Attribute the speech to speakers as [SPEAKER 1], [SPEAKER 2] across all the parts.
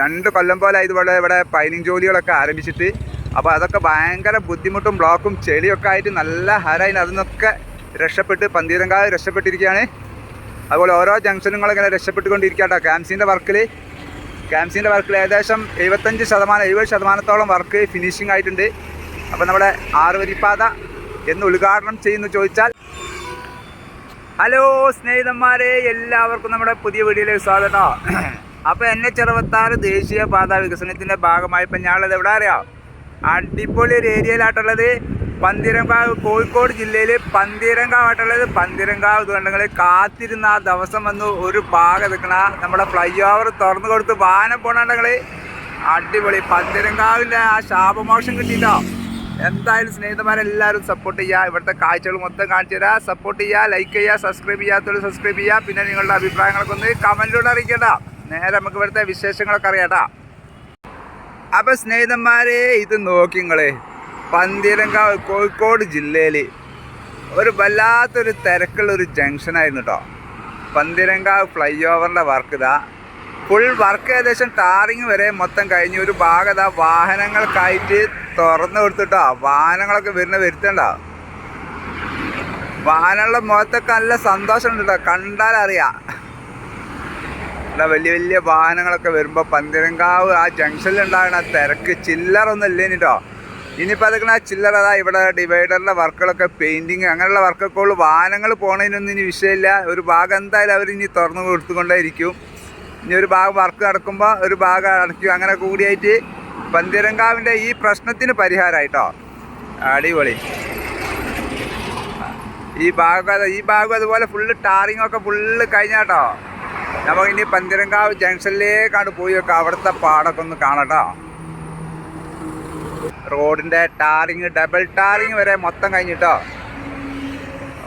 [SPEAKER 1] രണ്ട് കൊല്ലം പോലെ ഇതുപോലെ ഇവിടെ പൈനിങ് ജോലികളൊക്കെ ആരംഭിച്ചിട്ട്. അപ്പോൾ അതൊക്കെ ഭയങ്കര ബുദ്ധിമുട്ടും ബ്ലോക്കും ചെളിയൊക്കെ ആയിട്ട് നല്ല ഹരായിന് അതിനൊക്കെ രക്ഷപ്പെട്ട് പന്തീരങ്കാവ് രക്ഷപ്പെട്ടിരിക്കുകയാണ്. അതുപോലെ ഓരോ ജംഗ്ഷനുകളും ഇങ്ങനെ രക്ഷപ്പെട്ടുകൊണ്ടിരിക്കുകട്ടോ ക്യാംസിന്റെ വർക്കിൽ ക്യാംസിന്റെ വർക്കിൽ ഏകദേശം എഴുപത്തഞ്ച് ശതമാനം എഴുപത് ശതമാനത്തോളം വർക്ക് ഫിനിഷിംഗ് ആയിട്ടുണ്ട്. അപ്പോൾ നമ്മുടെ ആറുവരിപ്പാത എന്ന് ഉദ്ഘാടനം ചെയ്യുന്നു ചോദിച്ചാൽ. ഹലോ സ്നേഹിതന്മാരെ എല്ലാവർക്കും നമ്മുടെ പുതിയ വീഡിയോയിലേക്ക് സ്വാഗതം അപ്പോൾ എന്നെ ദേശീയ പാത വികസനത്തിന്റെ ഭാഗമായി ഇപ്പം ഞാനുള്ളത് എവിടെ അറിയാം? അടിപൊളി ഒരു ഏരിയയിലായിട്ടുള്ളത് പന്തിരങ്കാവ് കോഴിക്കോട് ജില്ലയിൽ പന്തിരങ്കാവായിട്ടുള്ളത് പന്തിരങ്കാവ്. ഇതുകൊണ്ടെങ്കിൽ കാത്തിരുന്ന ആ ദിവസം വന്ന് ഒരു ഭാഗം എടുക്കണ നമ്മുടെ ഫ്ലൈ ഓവർ തുറന്നു കൊടുത്ത് വാഹനം പോണുണ്ടെങ്കിൽ അടിപൊളി. പന്തിരങ്കാവിന്റെ ആ ശാപമോക്ഷം കിട്ടിയിട്ടോ എന്തായാലും സ്നേഹിതന്മാരെല്ലാവരും സപ്പോർട്ട് ചെയ്യുക ഇവിടുത്തെ കാഴ്ചകൾ മൊത്തം കാണിച്ചു തരാം. സപ്പോർട്ട് ചെയ്യുക ലൈക്ക് ചെയ്യുക സബ്സ്ക്രൈബ് ചെയ്യാത്തവർ സബ്സ്ക്രൈബ് ചെയ്യുക പിന്നെ നിങ്ങളുടെ അഭിപ്രായങ്ങളൊക്കെ ഒന്ന് കമന്റിലൂടെ അറിയിക്കേണ്ട. നേരെ നമുക്ക് ഇവിടുത്തെ വിശേഷങ്ങളൊക്കെ അറിയാട്ടാ അപ്പോൾ സ്നേഹിതന്മാരെ ഇത് നോക്കിങ്ങളെ പന്തീരങ്കാവ് കോഴിക്കോട് ജില്ലയിൽ ഒരു വല്ലാത്തൊരു തിരക്കുള്ള ഒരു ജംഗ്ഷൻ ജംഗ്ഷനായിരുന്നു കേട്ടോ പന്തീരങ്കാവ് ഫ്ലൈ ഓവറിന്റെ വർക്ക് ഇതാ. ഫുൾ വർക്ക് ഏകദേശം ടാറിങ് വരെ മൊത്തം കഴിഞ്ഞ് ഒരു ഭാഗത വാഹനങ്ങൾക്കായിട്ട് തുറന്നു കൊടുത്തിട്ടോ വാഹനങ്ങളൊക്കെ വരുന്ന വരുത്തണ്ട. വാഹനങ്ങളുടെ മുഖത്തൊക്കെ നല്ല സന്തോഷമുണ്ട് കേട്ടോ കണ്ടാൽ അറിയാം ഇവിടെ വലിയ വലിയ വാഹനങ്ങളൊക്കെ വരുമ്പോൾ പന്തിരങ്കാവ് ആ ജംഗ്ഷനിൽ ഉണ്ടാകുന്ന തിരക്ക് ചില്ലറൊന്നും ഇല്ലേനി കേട്ടോ ഇനിയിപ്പോൾ അതൊക്കെ ആ ചില്ലറ അതാ ഇവിടെ ഡിവൈഡറിന്റെ വർക്കുകളൊക്കെ പെയിന്റിങ് അങ്ങനെയുള്ള വർക്കൊക്കെ ഉള്ളു. വാഹനങ്ങൾ പോണതിനൊന്നും ഇനി വിഷയമില്ല. ഒരു ഭാഗം എന്തായാലും അവർ ഇനി തുറന്നു കൊടുത്തുകൊണ്ടേയിരിക്കും. ഇനി ഒരു ഭാഗം വർക്ക് നടക്കുമ്പോൾ ഒരു ഭാഗം അടയ്ക്കും. അങ്ങനെ കൂടിയായിട്ട് പന്തിരങ്കാവിന്റെ ഈ പ്രശ്നത്തിന് പരിഹാരമായിട്ടോ അടിപൊളി. ഈ ഭാഗം ഈ ഭാഗം അതുപോലെ ഫുള്ള് ടാറിങ്ങൊക്കെ ഫുള്ള് കഴിഞ്ഞാട്ടോ. നമുക്ക് ഇനി പന്തിരങ്കാവ് ജംഗ്ഷനിലേക്കാണ് പോയി വെക്കാം അവിടുത്തെ പാടൊക്കെ ഒന്ന് കാണട്ടോ. റോഡിന്റെ ടാറിങ് ഡബിൾ ടാറിങ് വരെ മൊത്തം കഴിഞ്ഞിട്ടോ.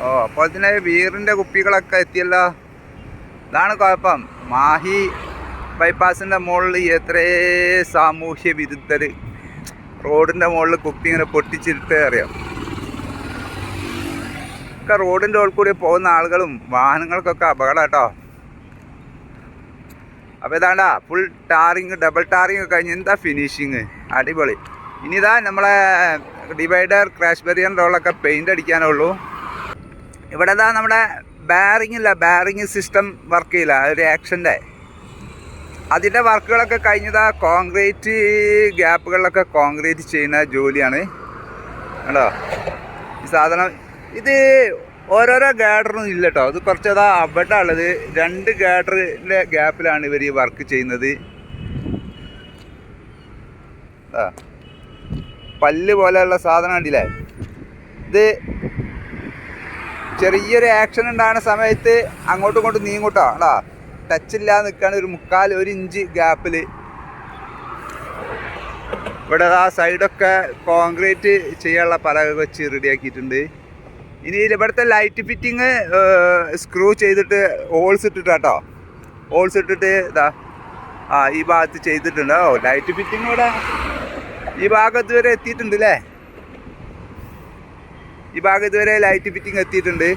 [SPEAKER 1] ഓ അപ്പോൾ തന്നെ വീറിന്റെ കുപ്പികളൊക്കെ എത്തിയല്ലോ. ഇതാണ് കുഴപ്പം. മാഹി ബൈപ്പാസിന്റെ മുകളിൽ എത്രേ സാമൂഹ്യ വിരുദ്ധർ റോഡിന്റെ മുകളിൽ കുപ്പി ഇങ്ങനെ പൊട്ടിച്ചിട്ട് അറിയാം. ഒക്കെ റോഡിന്റെ ഉള്ളിൽ കൂടി പോകുന്ന ആളുകളും വാഹനങ്ങൾക്കൊക്കെ അപകടം കേട്ടോ അപ്പോൾ ഇതാണ്ടാ ഫുൾ ടാറിങ് ഡബിൾ ടാറിങ് കഴിഞ്ഞ് എന്താ ഫിനിഷിങ് അടിപൊളി. ഇനി ഇതാ നമ്മളെ ഡിവൈഡർ ക്രാഷ് ബെറിയൻ റോളൊക്കെ പെയിന്റ് അടിക്കാനുള്ളൂ ഇവിടെ ഇതാ നമ്മുടെ ബാറിങ് ഇല്ല ബാറിങ് സിസ്റ്റം വർക്ക് ചെയ്യില്ല ഒരു ആക്ഷന്റെ അതിന്റെ വർക്കുകളൊക്കെ കഴിഞ്ഞതാ കോൺക്രീറ്റ് ഗ്യാപ്പുകളിലൊക്കെ കോൺക്രീറ്റ് ചെയ്യുന്ന ജോലിയാണ്. കേട്ടോ ഈ സാധനം ഇത് ഓരോരോ ഗാഡറും ഇല്ല കേട്ടോ അത് കുറച്ച് അതാ അവിടെ ഉള്ളത്. രണ്ട് ഗാഡറിന്റെ ഗ്യാപ്പിലാണ് ഇവർ ഈ വർക്ക് ചെയ്യുന്നത്. പല്ല് പോലെയുള്ള സാധനം ഉണ്ടല്ലേ ഇത് ചെറിയൊരു ആക്ഷൻ ഉണ്ടാകുന്ന സമയത്ത് അങ്ങോട്ടും ഇങ്ങോട്ടും നീങ്ങൂട്ടോ. അടാ ടച്ച് ഇല്ലാതെ നിൽക്കുകയാണ് ഒരു മുക്കാൽ ഒരു ഇഞ്ച് ഗ്യാപ്പിൽ ഇവിടെ ആ സൈഡൊക്കെ കോൺക്രീറ്റ് ചെയ്യാനുള്ള പലക വെച്ച് റെഡിയാക്കിയിട്ടുണ്ട് ഇനി ഇവിടുത്തെ ലൈറ്റ് ഫിറ്റിങ് സ്ക്രൂ ചെയ്തിട്ട് ഹോൾസ് ഇട്ടിട്ടാട്ടോ. ഹോൾസ് ഇട്ടിട്ട് ഇതാ. ആ ഈ ഭാഗത്ത് ചെയ്തിട്ടുണ്ട്. ഓ ലൈറ്റ് ഫിറ്റിംഗ് ഇവിടെ ഈ ഭാഗത്ത് വരെ എത്തിയിട്ടുണ്ട് അല്ലേ ഈ ഭാഗത്ത് വരെ ലൈറ്റ് ഫിറ്റിംഗ് എത്തിയിട്ടുണ്ട്.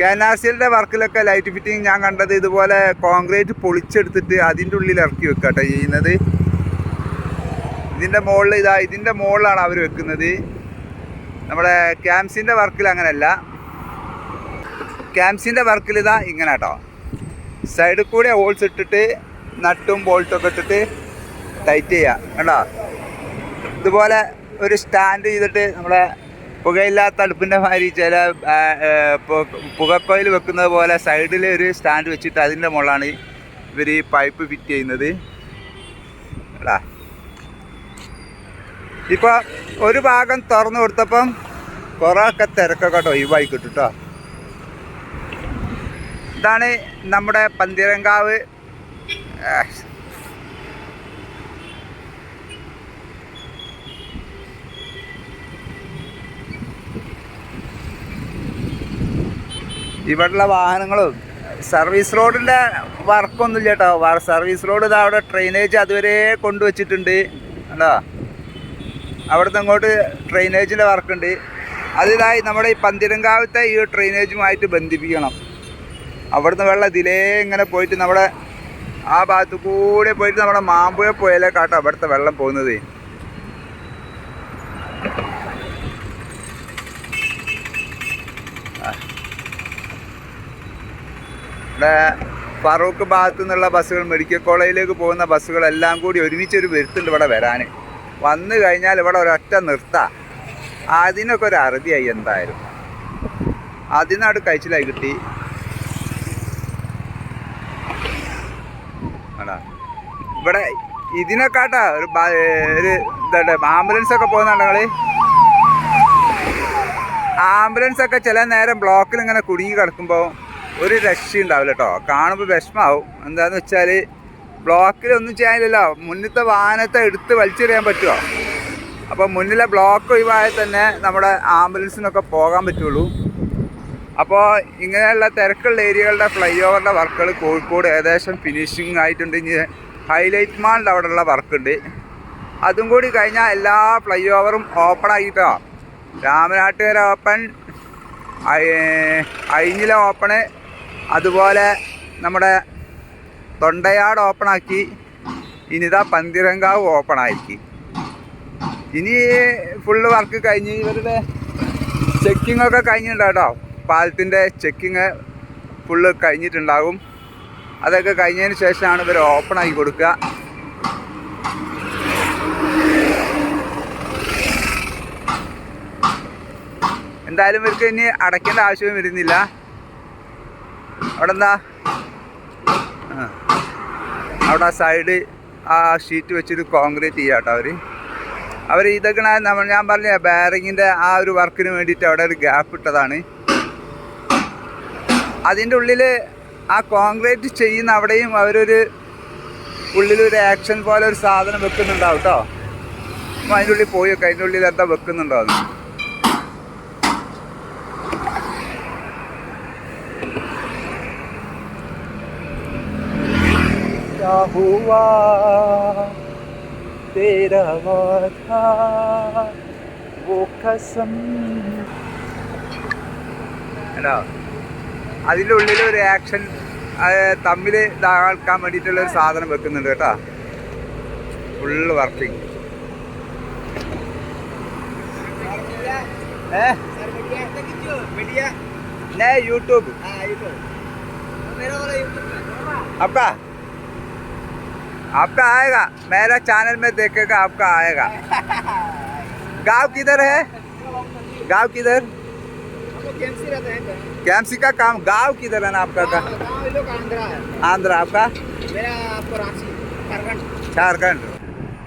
[SPEAKER 1] കാനാസിലിന്റെ വർക്കിലൊക്കെ ലൈറ്റ് ഫിറ്റിംഗ് ഞാൻ കണ്ടത് ഇതുപോലെ കോൺക്രീറ്റ് പൊളിച്ചെടുത്തിട്ട് അതിന്റെ ഉള്ളിൽ ഇറക്കി വെക്കുക കേട്ടോ ചെയ്യുന്നത്. ഇതിന്റെ മുകളിൽ ഇതാ ഇതിന്റെ മുകളിലാണ് അവർ വെക്കുന്നത്. നമ്മുടെ ക്യാംസിന്റെ വർക്കിൽ അങ്ങനെയല്ല ക്യാംസിന്റെ വർക്കിൽ ഇതാ ഇങ്ങനെ കേട്ടോ. സൈഡിൽ കൂടെ ഹോൾസ് ഇട്ടിട്ട് നട്ടും ബോൾട്ടും ഒക്കെ ഇട്ടിട്ട് ടൈറ്റ് ചെയ്യുക കേട്ടോ ഇതുപോലെ ഒരു സ്റ്റാൻഡ് ചെയ്തിട്ട് നമ്മളെ പുകയില്ലാത്ത അടുപ്പിന്റെ മാതിരി ചില പുകക്കോയിൽ വെക്കുന്നത് പോലെ സൈഡിൽ ഒരു സ്റ്റാൻഡ് വെച്ചിട്ട് അതിന്റെ മുകളിലാണ് ഇവർ ഈ പൈപ്പ് ഫിറ്റ് ചെയ്യുന്നത്. എടാ ഇപ്പോൾ ഒരു ഭാഗം തുറന്നു കൊടുത്തപ്പം കുറേയൊക്കെ തിരക്കൊക്കെ കേട്ടോ ഒഴിവായി കിട്ടും കേട്ടോ ഇതാണ് നമ്മുടെ പന്തിരങ്കാവ്. ഇവിടെയുള്ള വാഹനങ്ങളും സർവീസ് റോഡിന്റെ വർക്കൊന്നുമില്ല കേട്ടോ. സർവീസ് റോഡ് ഇതാ അവിടെ ഡ്രെയിനേജ് അതുവരെ കൊണ്ടുവച്ചിട്ടുണ്ട്. കണ്ടോ? അവിടുന്ന് അങ്ങോട്ട് ഡ്രെയിനേജിന്റെ വർക്കുണ്ട് അതിനായി നമ്മുടെ ഈ പന്തിരങ്കാവത്തെ ഈ ഡ്രെയിനേജുമായിട്ട് ബന്ധിപ്പിക്കണം. അവിടുന്ന് വെള്ളം ഇതിലേ ഇങ്ങനെ പോയിട്ട് നമ്മുടെ ആ ഭാഗത്ത് കൂടെ പോയിട്ട് നമ്മുടെ മാമ്പുഴ പുഴയിലേക്കാട്ടോ അവിടുത്തെ വെള്ളം പോകുന്നത്. ഇവിടെ ഫറൂഖ് ഭാഗത്തു നിന്നുള്ള ബസ്സുകൾ മെഡിക്കൽ കോളേജിലേക്ക് പോകുന്ന ബസ്സുകളെല്ലാം കൂടി ഒരുമിച്ചൊരു വരുത്തുണ്ട് ഇവിടെ വരാൻ. വന്നു കഴിഞ്ഞാൽ ഇവിടെ ഒരൊറ്റ നിർത്താം. അതിനൊക്കെ ഒരു അറുതിയായി എന്തായാലും. അതിനവിടെ കഴിച്ചിലായി കിട്ടി. ഇവിടെ ഇതിനെക്കാട്ടാ ഒരു ഒരു ഇതുണ്ട് ആംബുലൻസ് ഒക്കെ പോകുന്നുണ്ടെങ്കിൽ ആംബുലൻസ് ഒക്കെ ചില നേരം ബ്ലോക്കിൽ ഇങ്ങനെ കുടുങ്ങി കിടക്കുമ്പോൾ ഒരു രക്ഷ ഉണ്ടാവില്ല കേട്ടോ കാണുമ്പോൾ വിഷമാവും. എന്താണെന്ന് വെച്ചാൽ ബ്ലോക്കിൽ ഒന്നും ചെയ്യാനില്ലല്ലോ. മുന്നത്തെ വാഹനത്തെ എടുത്ത് വലിച്ചെറിയാൻ പറ്റുമോ അപ്പോൾ മുന്നിലെ ബ്ലോക്ക് ഒഴിവായാൽ തന്നെ നമ്മുടെ ആംബുലൻസിനൊക്കെ പോകാൻ പറ്റുള്ളൂ. അപ്പോൾ ഇങ്ങനെയുള്ള തിരക്കുള്ള ഏരിയകളുടെ ഫ്ലൈ ഓവറിന്റെ വർക്കുകൾ കോഴിക്കോട് ഏകദേശം ഫിനിഷിംഗ് ആയിട്ടുണ്ട്. ഇനി ഹൈലൈറ്റ് മാളിന്റെ അവിടെയുള്ള വർക്കുണ്ട്. അതും കൂടി കഴിഞ്ഞാൽ എല്ലാ ഫ്ലൈ ഓവറും ഓപ്പൺ ആയിട്ടോ രാമനാട്ടുകര ഓപ്പൺ അഴിഞ്ഞിലെ ഓപ്പണ് അതുപോലെ നമ്മുടെ തൊണ്ടയാട് ഓപ്പൺ ആക്കി ഇനിതാ പന്തിരങ്കാവ് ഓപ്പൺ ആയിരിക്കും ഇനി ഫുള്ള് വർക്ക് കഴിഞ്ഞ് ഇവരുടെ ചെക്കിംഗ് ഒക്കെ കഴിഞ്ഞിട്ടുണ്ടാവും കേട്ടോ പാലത്തിന്റെ ചെക്കിങ് ഫുള്ള് കഴിഞ്ഞിട്ടുണ്ടാകും. അതൊക്കെ കഴിഞ്ഞതിന് ശേഷമാണ് ഇവർ ഓപ്പൺ ആക്കി കൊടുക്കുക. എന്തായാലും ഇവർക്ക് ഇനി അടയ്ക്കേണ്ട ആവശ്യം വരുന്നില്ല. അവിടെ എന്താ ആ. അവിടെ സൈഡ് ആ ഷീറ്റ് വെച്ചിട്ട് കോൺക്രീറ്റ് ചെയ്യാം കേട്ടോ അവർ അവർ ഇതൊക്കെ നമ്മൾ ഞാൻ പറഞ്ഞ ബാരിങ്ങിന്റെ ആ ഒരു വർക്കിന് വേണ്ടിയിട്ട് അവിടെ ഒരു ഗ്യാപ്പ് ഇട്ടതാണ്. അതിന്റെ ഉള്ളിൽ ആ കോൺക്രീറ്റ് ചെയ്യുന്ന അവിടെയും അവരൊരു ഉള്ളിലൊരു ആക്ഷൻ പോലെ ഒരു സാധനം വെക്കുന്നുണ്ടാവും കേട്ടോ അതിന്റെ ഉള്ളിൽ പോയി ഒക്കെ അതിന്റെ ഉള്ളിൽ എന്താ വെക്കുന്നുണ്ടോ അത് हुआ तेरा वादा वो कसम എടാ അതിൻ്റെ ഉള്ളിൽ ഒരു ആക്ഷൻ തമ്മിൽ ഇതാക്കാൻ വേണ്ടിയിട്ടുള്ള ഒരു സാധനം വെക്കുന്നുണ്ട് കേട്ടോ ഫുള്ള് വർക്കിംഗ് ഏ നേ യൂട്യൂബ് आपका आपका आएगा मेरा चैनल में देखेगा आपका आएगा गांव किधर है गांव किधर कैमसी का काम गांव किधर है ना आपका का आंध्र आपका ജാർഖണ്ഡ്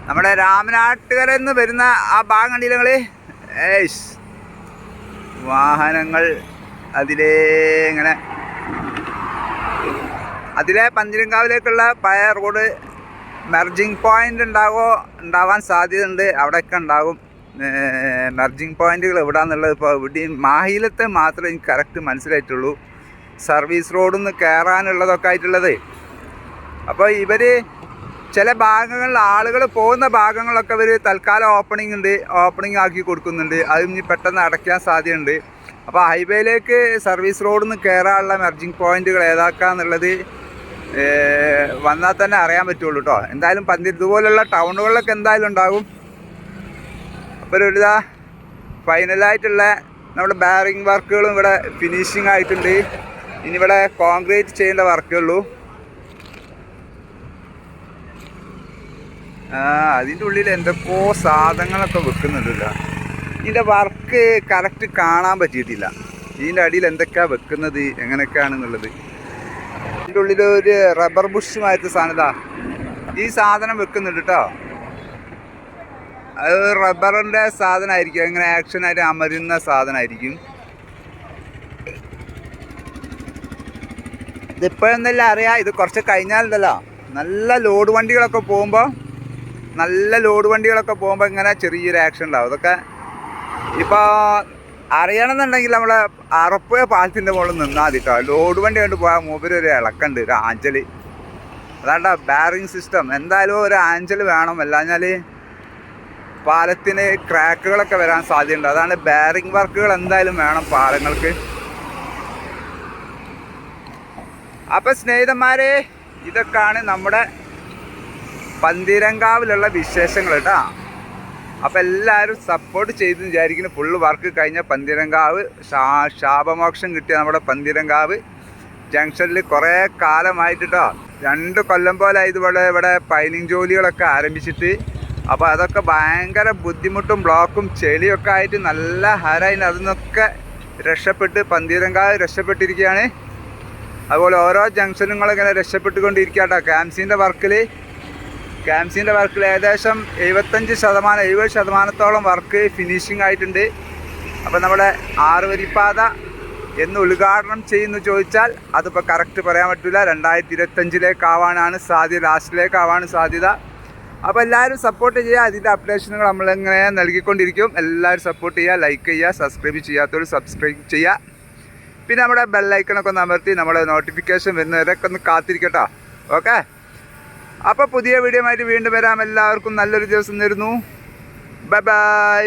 [SPEAKER 1] നമ്മുടെ രാമനാട്ടുകര എന്ന് വരുന്ന ആ ഭാഗം കണ്ടില്ല നിങ്ങള് ഏയ്സ് വാഹനങ്ങൾ അതിലേ ഇങ്ങനെ അതിലെ പന്തിരങ്കാവിലേക്കുള്ള പഴയ റോഡ് മെർജിങ് പോയിന്റ് ഉണ്ടാവോ ഉണ്ടാവാൻ സാധ്യതയുണ്ട്. അവിടെയൊക്കെ ഉണ്ടാകും മെർജിങ് പോയിന്റുകൾ എവിടെയാണെന്നുള്ളത് ഇപ്പോൾ ഇവിടെ മാഹിലത്തെ മാത്രമേ എനിക്ക് കറക്റ്റ് മനസ്സിലായിട്ടുള്ളൂ. സർവീസ് റോഡിൽ നിന്ന് കയറാനുള്ളതൊക്കെ ആയിട്ടുള്ളത്. അപ്പോൾ ഇവർ ചില ഭാഗങ്ങളിൽ ആളുകൾ പോകുന്ന ഭാഗങ്ങളൊക്കെ ഇവർ തൽക്കാലം ഓപ്പണിംഗ് ഉണ്ട്. ഓപ്പണിംഗ് ആക്കി കൊടുക്കുന്നുണ്ട്. അത് ഇനി പെട്ടെന്ന് അടയ്ക്കാൻ സാധ്യതയുണ്ട്. അപ്പോൾ ഹൈവേയിലേക്ക് സർവീസ് റോഡിൽ നിന്ന് കയറാനുള്ള മെർജിങ് പോയിന്റുകൾ ഏതാക്കാന്നുള്ളത് വന്നാൽ തന്നെ അറിയാൻ പറ്റുള്ളൂ കേട്ടോ എന്തായാലും പന്തി ഇതുപോലുള്ള ടൗണുകളിലൊക്കെ എന്തായാലും ഉണ്ടാകും. അപ്പോൾ ഒരു ഇതാ ഫൈനലായിട്ടുള്ള നമ്മുടെ ബാറിങ് വർക്കുകളും ഇവിടെ ഫിനിഷിങ് ആയിട്ടുണ്ട്. ഇനി ഇവിടെ കോൺക്രീറ്റ് ചെയ്യേണ്ട വർക്കേ ഉള്ളൂ. അതിന്റെ ഉള്ളിൽ എന്തൊക്കെയോ സാധനങ്ങളൊക്കെ വെക്കുന്നുണ്ടല്ലോ. ഇതിന്റെ വർക്ക് കറക്റ്റ് കാണാൻ പറ്റിയിട്ടില്ല. ഇതിന്റെ അടിയിൽ എന്തൊക്കെയാണ് വെക്കുന്നത് എങ്ങനെയൊക്കെയാണെന്നുള്ളത്. ഇതിന്റെ ഉള്ളിൽ ഒരു റബ്ബർ ബുഷ് ബുഷുമായിട്ട് സാധനതാ ഈ സാധനം വെക്കുന്നുണ്ട് കേട്ടോ അത് റബ്ബറിന്റെ സാധനമായിരിക്കും ഇങ്ങനെ ആക്ഷനായിട്ട് അമരുന്ന സാധനമായിരിക്കും ഇതിപ്പോഴൊന്നല്ല അറിയാം. ഇത് കുറച്ച് കഴിഞ്ഞാലുണ്ടല്ലോ. നല്ല ലോഡ് വണ്ടികളൊക്കെ പോകുമ്പോൾ നല്ല ലോഡ് വണ്ടികളൊക്കെ പോകുമ്പോൾ ഇങ്ങനെ ചെറിയൊരു ആക്ഷൻ ഉണ്ടാവും. അതൊക്കെ ഇപ്പോൾ അറിയണമെന്നുണ്ടെങ്കിൽ നമ്മളെ അറപ്പുഴ പാലത്തിന്റെ മുകളിൽ നിന്നാൽ മതി കേട്ടോ ലോഡ് വണ്ടി കൊണ്ട് പോയാൽ മൂപ്പര് ഒരു ഇളക്കുണ്ട് ഒരു ആഞ്ചൽ. അതാണ്ട ബാറിങ് സിസ്റ്റം എന്തായാലും ഒരു ആഞ്ചൽ വേണം. അല്ലാഞ്ഞാൽ പാലത്തിന് ക്രാക്കുകളൊക്കെ വരാൻ സാധ്യതയുണ്ട്. അതാണ് ബാറിങ് വർക്കുകൾ എന്തായാലും വേണം പാലങ്ങൾക്ക്. അപ്പം സ്നേഹിതന്മാരെ ഇതൊക്കെയാണ് നമ്മുടെ പന്തീരങ്കാവിലുള്ള വിശേഷങ്ങൾ കേട്ടോ അപ്പം എല്ലാവരും സപ്പോർട്ട് ചെയ്ത് വിചാരിക്കുന്നു. ഫുള്ള് വർക്ക് കഴിഞ്ഞ പന്തിരങ്കാവ്. ശാ ശാപമോക്ഷം കിട്ടിയ നമ്മുടെ പന്തിരങ്കാവ്. ജംഗ്ഷനിൽ കുറേ കാലമായിട്ട് കേട്ടോ രണ്ട് കൊല്ലം പോലെ ഇതുപോലെ ഇവിടെ പൈനിങ് ജോലികളൊക്കെ ആരംഭിച്ചിട്ട്. അപ്പോൾ അതൊക്കെ ഭയങ്കര ബുദ്ധിമുട്ടും ബ്ലോക്കും ചെളിയൊക്കെ ആയിട്ട് നല്ല ഹരായി അതിൽ നിന്നൊക്കെ രക്ഷപ്പെട്ട് പന്തീരങ്കാവ് രക്ഷപ്പെട്ടിരിക്കുകയാണ്. അതുപോലെ ഓരോ ജംഗ്ഷനുകളിങ്ങനെ രക്ഷപ്പെട്ടുകൊണ്ടിരിക്കുക കേട്ടോ ക്യാംസിന്റെ വർക്കിൽ ക്യാംസിന്റെ വർക്കിൽ ഏകദേശം എഴുപത്തഞ്ച് ശതമാനം എഴുപത് ശതമാനത്തോളം വർക്ക് ഫിനിഷിംഗ് ആയിട്ടുണ്ട്. അപ്പോൾ നമ്മുടെ ആറുവരിപ്പാത എന്ന് ഉദ്ഘാടനം ചെയ്യുന്നു ചോദിച്ചാൽ അതിപ്പോൾ കറക്റ്റ് പറയാൻ പറ്റില്ല രണ്ടായിരത്തി ഇരുപത്തഞ്ചിലേക്കാവാനാണ് സാധ്യത ലാസ്റ്റിലേക്കാവാണ് സാധ്യത. അപ്പോൾ എല്ലാവരും സപ്പോർട്ട് ചെയ്യുക. അതിന്റെ അപ്ഡേഷനുകൾ നമ്മളിങ്ങനെ നൽകിക്കൊണ്ടിരിക്കും. എല്ലാവരും സപ്പോർട്ട് ചെയ്യുക ലൈക്ക് ചെയ്യുക സബ്സ്ക്രൈബ് ചെയ്യാത്തവർ സബ്സ്ക്രൈബ് ചെയ്യുക. പിന്നെ നമ്മുടെ ബെല്ലൈക്കണൊക്കെ ഒന്ന് അമർത്തി നമ്മുടെ നോട്ടിഫിക്കേഷൻ വരുന്നവരൊക്കെ ഒന്ന് കാത്തിരിക്കട്ടോ. ഓക്കെ അപ്പോൾ പുതിയ വീഡിയോ ആയിട്ട് വീണ്ടും വരാം. എല്ലാവർക്കും നല്ലൊരു ദിവസം തരുന്നു ബൈ ബൈ